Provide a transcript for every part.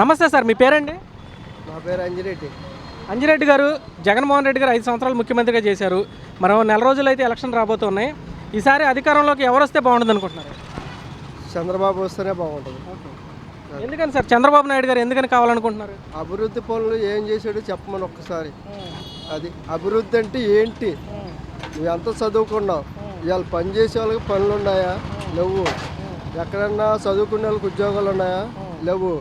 నమస్తే సార్ మీ పేరండి? నా పేరు అంజిరెడ్డి. అంజిరెడ్డి గారు జగన్మోహన్ రెడ్డి గారు ఐదు సంవత్సరాలు ముఖ్యమంత్రిగా చేశారు. మరో నెల రోజులు అయితే ఎలక్షన్ రాబోతున్నాయి. ఈసారి అధికారంలోకి ఎవరు వస్తే బాగుంటుంది అనుకుంటున్నారు? చంద్రబాబు వస్తేనే బాగుంటుంది. ఎందుకని సార్? చంద్రబాబు నాయుడు గారు ఎందుకని కావాలనుకుంటున్నారు? అభివృద్ధి పనులు ఏం చేశాడో చెప్పమని ఒక్కసారి. అది అభివృద్ధి అంటే ఏంటి? నువ్వు ఎంత చదువుకున్నావు? ఇవాళ పని చేసే వాళ్ళకి పనులు ఉన్నాయా? లేవు. ఎక్కడన్నా చదువుకునే వాళ్ళకి ఉద్యోగాలు ఉన్నాయా? లేవు.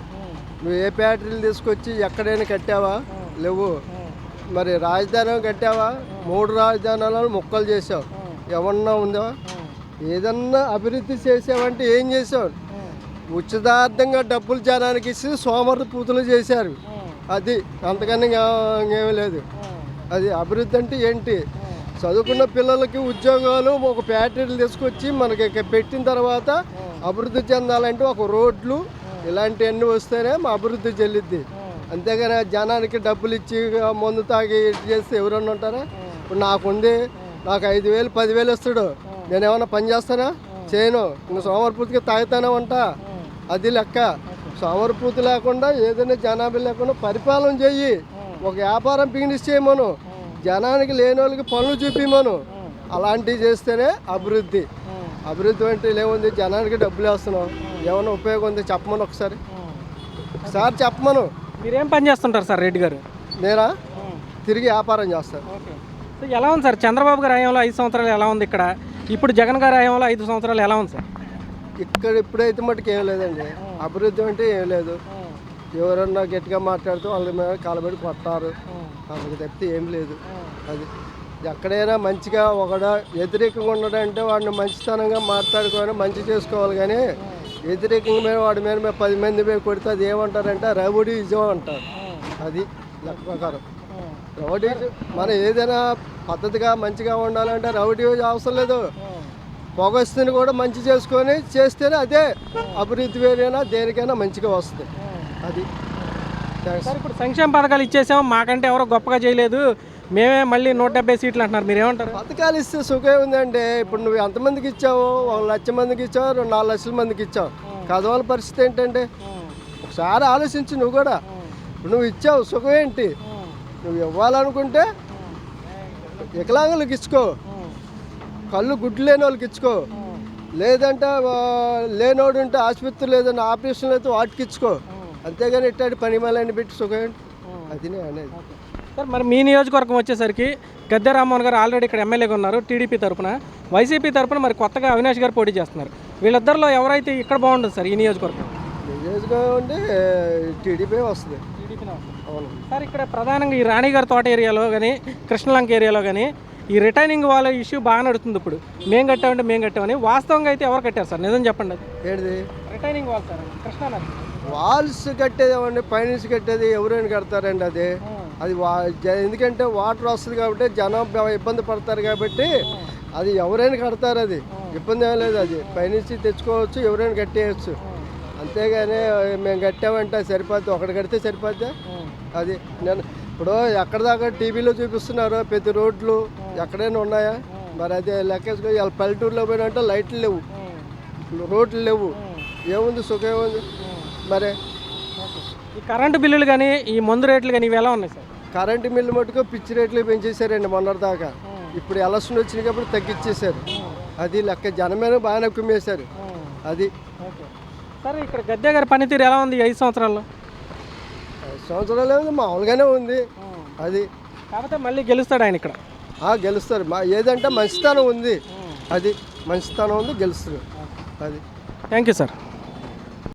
నువ్వు ఏ ఫ్యాక్టరీలు తీసుకొచ్చి ఎక్కడైనా కట్టావా? లేవు. మరి రాజధాని కట్టావా? మూడు రాజధానులను ముక్కలు చేసావు ఏమన్నా ఉందా? ఏదన్నా అభివృద్ధి చేసావంటే ఏం చేసావు ఉచితార్థంగా డబ్బులు జనానికి ఇచ్చి సోమరు పూతులు చేశారు. అది అంతకన్నా ఇంకా- ఇంకేమీ లేదు. అది అభివృద్ధి అంటే ఏంటి? చదువుకున్న పిల్లలకి ఉద్యోగాలు ఒక ఫ్యాక్టరీలు తీసుకొచ్చి మనకి పెట్టిన తర్వాత అభివృద్ధి చెందాలంటే ఒక రోడ్లు ఇలాంటివన్నీ వస్తేనే మా అభివృద్ధి చెల్లిద్ది. అంతేగాని జనానికి డబ్బులు ఇచ్చి మందు తాగి ఇటు చేస్తే ఎవరన్నా ఉంటారా? ఇప్పుడు నాకుంది నాకు ఐదు వేలు పదివేలు ఇస్తాడు నేను ఏమైనా పని చేస్తానా? చేయను. ఇంక సోమరపూతికి తాగుతానే ఉంటా. అది లెక్క. సోమరపూతి లేకుండా ఏదైనా జనాభా లేకుండా పరిపాలన చెయ్యి. ఒక వ్యాపారం బిగినిస్ చేయమను. జనానికి లేని వాళ్ళకి పనులు చూపిమను. అలాంటివి చేస్తేనే అభివృద్ధి. అభివృద్ధి అంటే ఏముంది జనానికి డబ్బులు వేస్తున్నాం. ఏమైనా ఉపయోగం ఉంది? చెప్పమను ఒకసారి. ఒకసారి చెప్పమను. మీరేం పని చేస్తుంటారు సార్ రెడ్డి గారు? నేనా? తిరిగి వ్యాపారం చేస్తాను సో ఎలా ఉంది సార్ చంద్రబాబు గారి హయాంలో ఐదు సంవత్సరాలు ఎలా ఉంది ఇక్కడ? ఇప్పుడు జగన్ గారి హయాంలో ఐదు సంవత్సరాలు ఎలా ఉంది సార్? ఇక్కడ ఇప్పుడైతే మటుకు ఏం లేదండి. అభివృద్ధి అంటే ఏం లేదు. ఎవరన్నా గట్టిగా మాట్లాడుతూ వాళ్ళ మీద కాలబడి కొట్టారు వాళ్ళకి తప్పితే ఏం లేదు. అది. ఎక్కడైనా మంచిగా ఒకడ వ్యతిరేకంగా ఉన్నాడంటే వాడిని మంచితనంగా మాట్లాడుకొని మంచి చేసుకోవాలి కానీ వ్యతిరేకంగా వాడి మీద మేము పది మంది మీద కొడితే అది ఏమంటారంటే రౌడీ ఇజం అంటారు. అది లెక్క ప్రకారం. రౌడీ మనం ఏదైనా పద్ధతిగా మంచిగా ఉండాలంటే రౌడీ అవసరం లేదు. పొగస్తుని కూడా మంచి చేసుకొని చేస్తేనే అదే అభివృద్ధి వేరైనా దేనికైనా మంచిగా వస్తుంది. అది. సార్ ఇప్పుడు సంక్షేమ పథకాలు ఇచ్చేసాము మాకంటే ఎవరో గొప్పగా చేయలేదు. మేమే మళ్ళీ నూట డెబ్బై సీట్లు అంటున్నారు. మీరు ఏమంటారు పథకాలు ఇస్తే సుఖం ఉందండి. ఇప్పుడు నువ్వు ఎంతమందికి ఇచ్చావు? ఒక లక్ష మందికి ఇచ్చావు? రెండు నాలుగు లక్షల మందికి ఇచ్చావు. కదవాల పరిస్థితి ఏంటంటే ఒకసారి ఆలోచించు నువ్వు కూడా. నువ్వు ఇచ్చావు సుఖం ఏంటి? నువ్వు ఇవ్వాలనుకుంటే వికలాంగులకు ఇచ్చుకో. కళ్ళు గుడ్లు లేని వాళ్ళకి ఇచ్చుకో. లేదంటే లేనోడు ఉంటే ఆసుపత్రి లేదంటే ఆపరేషన్ అయితే వాటికి ఇచ్చుకో. అంతేగాని ఇట్టాడు పని మళ్ళీ పెట్టి సుఖం ఏంటి? అది అనేది. సార్ మరి మీ నియోజకవర్గం వచ్చేసరికి గద్దె రామ్మోహన్ గారు ఆల్రెడీ ఇక్కడ ఎమ్మెల్యేగా ఉన్నారు టీడీపీ తరపున. వైసీపీ తరపున మరి కొత్తగా అవినాష్ గారు పోటీ చేస్తున్నారు. వీళ్ళిద్దరిలో ఎవరైతే ఇక్కడ బాగుంటుంది సార్ ఈ నియోజకవర్గం? నియోజకవర్గం అంటే టీడీపీ వస్తుంది. అవును. సార్ ఇక్కడ ప్రధానంగా ఈ రాణిగారి తోట ఏరియాలో కానీ కృష్ణలంక ఏరియాలో కానీ ఈ రిటైనింగ్ వాళ్ళ ఇష్యూ బాగా నడుస్తుంది ఇప్పుడు. మేము కట్టామంటే మేము కట్టామని వాస్తవంగా అయితే ఎవరు కట్టారు సార్? నిజం చెప్పండి ఏంటిది? రిటైనింగ్ వాల్ సార్ కృష్ణానది వాల్స్ కట్టేది ఏమండి పైనుంచి కట్టేది ఎవరైనా కడతారండి అది? అది వా ఎందుకంటే వాటర్ వస్తుంది కాబట్టి జనం ఇబ్బంది పడతారు కాబట్టి అది ఎవరైనా కడతారు అది. ఇబ్బంది ఏం లేదు అది. పైనుంచి తెచ్చుకోవచ్చు ఎవరైనా కట్టేయచ్చు. అంతేగాని మేము కట్టామంటే సరిపోద్ది ఒకటి కడితే సరిపోద్ది? అది నేను ఇప్పుడు ఎక్కడ దాకా టీవీలో చూపిస్తున్నారు? ప్రతి రోడ్లు ఎక్కడైనా ఉన్నాయా? మరి అదే లెక్కేసుకో వాళ్ళ పల్లెటూరులో పోయినంటే లైట్లు లేవు. రోడ్లు లేవు. ఏముంది సుఖం ఏముంది? మరి ఈ కరెంటు బిల్లులు కానీ ఈ మందు రేట్లు కానీ ఇవి ఎలా ఉన్నాయి సార్? కరెంటు మిల్లు మటుకు పిచ్చి రేట్లు పెంచేశారండి మొన్నటిదాకా ఇప్పుడు ఎలక్షన్ వచ్చినాయి కాబట్టి తగ్గించేశారు అది లెక్క జనమైన బాగానే కుమ్మేశారు. అది. సార్ ఇక్కడ గద్దె గారి పనితీరు ఎలా ఉంది ఐదు సంవత్సరాల్లో? ఐదు సంవత్సరాలు ఏముంది? మామూలుగానే ఉంది. అది. కాకపోతే మళ్ళీ గెలుస్తాడు ఆయన ఇక్కడ. గెలుస్తారు. మా ఏదంటే మంచితనం ఉంది. అది. మంచితనం ఉంది గెలుస్తారు. అది. Thank you sir.